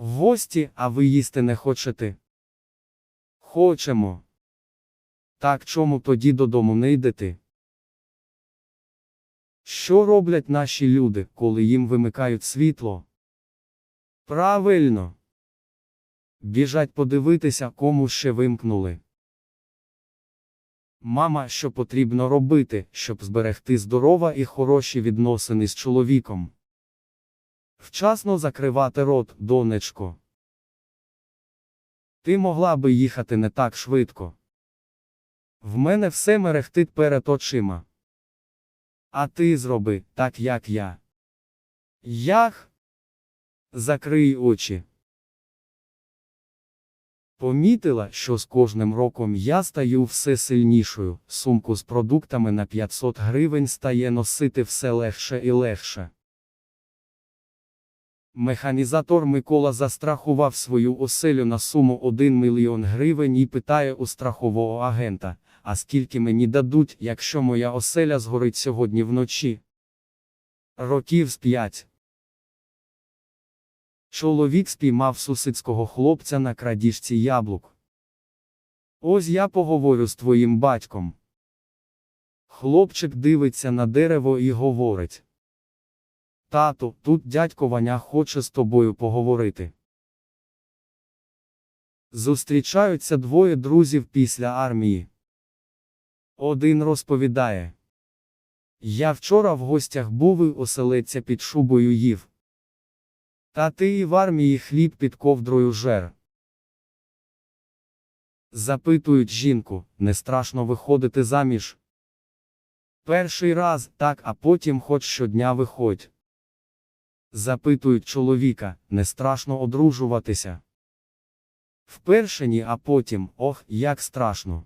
В гості, а ви їсти не хочете? Хочемо. Так чому тоді додому не йдете? Що роблять наші люди, коли їм вимикають світло? Правильно. Біжать подивитися, кому ще вимкнули. Мама, що потрібно робити, щоб зберегти здорова і хороші відносини з чоловіком? Вчасно закривати рот, донечко. Ти могла би їхати не так швидко. В мене все мерехтить перед очима. А ти зроби так, як я. Як? Закрий очі. Помітила, що з кожним роком я стаю все сильнішою, сумку з продуктами на 500 гривень стає носити все легше і легше. Механізатор Микола застрахував свою оселю на суму 1 мільйон гривень і питає у страхового агента, а скільки мені дадуть, якщо моя оселя згорить сьогодні вночі? Років з п'ять. Чоловік спіймав сусідського хлопця на крадіжці яблук. Ось я поговорю з твоїм батьком. Хлопчик дивиться на дерево і говорить. Тату, тут дядько Ваня хоче з тобою поговорити. Зустрічаються двоє друзів після армії. Один розповідає. Я вчора в гостях був і оселедця під шубою їв. Та ти і в армії хліб під ковдрою жер. Запитують жінку, не страшно виходити заміж. Перший раз так, а потім хоч щодня виходь. Запитують чоловіка, не страшно одружуватися. Вперше ні, а потім, ох, як страшно.